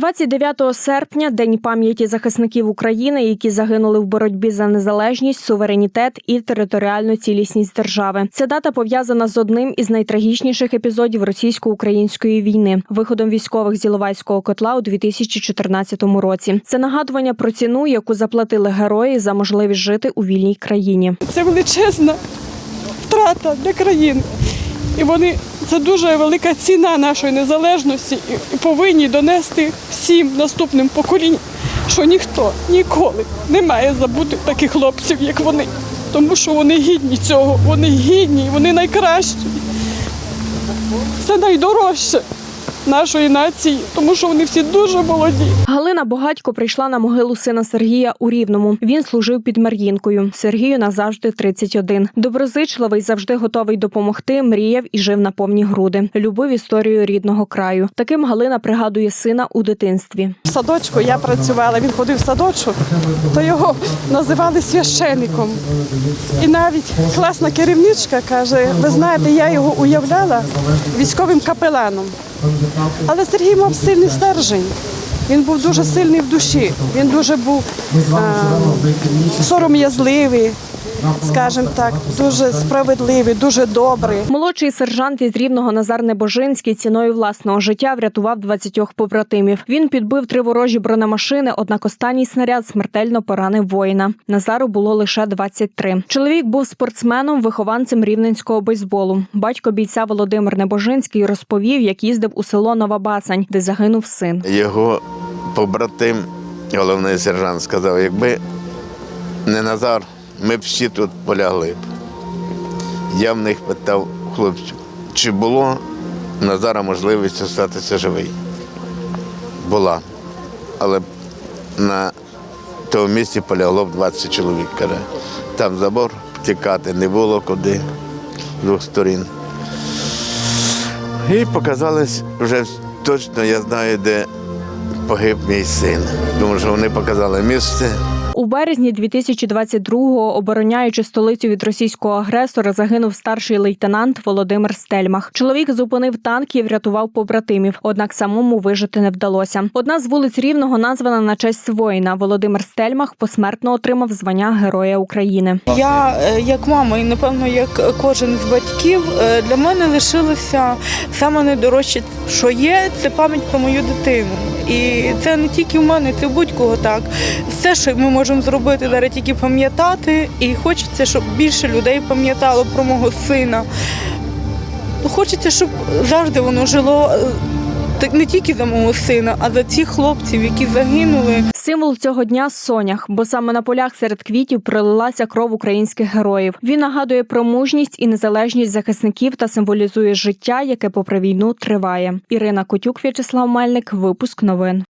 29 серпня день пам'яті захисників України, які загинули в боротьбі за незалежність, суверенітет і територіальну цілісність держави. Ця дата пов'язана з одним із найтрагічніших епізодів російсько-української війни виходом військових з Іловайського котла у 2014 році. Це нагадування про ціну, яку заплатили герої за можливість жити у вільній країні. Це величезна втрата для країни. І вони це дуже велика ціна нашої незалежності і повинні донести всім наступним поколінням, що ніхто ніколи не має забути таких хлопців, як вони. Тому що вони гідні цього, вони гідні, вони найкращі. Це найдорожче нашої нації, тому що вони всі дуже молоді. Галина Богатько прийшла на могилу сина Сергія у Рівному. Він служив під Мар'їнкою. Сергію назавжди 31. Доброзичливий, завжди готовий допомогти. Мріяв і жив на повні груди. Любив історію рідного краю. Таким Галина пригадує сина у дитинстві. В садочку я працювала, він ходив в садочок, то його називали священником. І навіть класна керівничка каже: ви знаєте, я його уявляла військовим капеланом. Але Сергій мав сильний стержень. Він був дуже сильний в душі. Він дуже був е, сором'язливий, скажімо так, дуже справедливий, дуже добрий. Молодший сержант із рівного Назар Небожинський ціною власного життя врятував 20 побратимів. Він підбив три ворожі бронемашини, однак останній снаряд смертельно поранив воїна. Назару було лише 23. Чоловік був спортсменом, вихованцем рівненського бейсболу. Батько бійця Володимир Небожинський розповів, як їздив у село Нова Бацань, де загинув син. Його побратим, головний сержант, сказав, якби не Назар, ми б всі тут полягли б. Я в них питав хлопців, чи було Назара можливість залишитися живий? Була. Але на тому місці полягло б 20 чоловік. Каже. Там забор втікати не було куди з двох сторін. І показалось вже точно, я знаю, де погиб мій син. Тому що вони показали місце. У березні 2022-го, обороняючи столицю від російського агресора, загинув старший лейтенант Володимир Стельмах. Чоловік зупинив танк і врятував побратимів, однак самому вижити не вдалося. Одна з вулиць Рівного названа на честь воїна. Володимир Стельмах посмертно отримав звання Героя України. Я, е, як мама, і напевно, як кожен з батьків, е, для мене лишилося саме найдорожче, що є, це пам'ять про мою дитину. І це не тільки в мене, це будь-кого так. Все, що ми можемо зробити, зараз тільки пам'ятати, і хочеться, щоб більше людей пам'ятало про мого сина. Хочеться, щоб завжди воно жило е, не тільки за мого сина, а за цих хлопців, які загинули. Символ цього дня сонях, бо саме на полях серед квітів пролилася кров українських героїв. Він нагадує про мужність і незалежність захисників та символізує життя, яке попри війну триває. Ірина Котюк, В'ячеслав Мельник, випуск новин.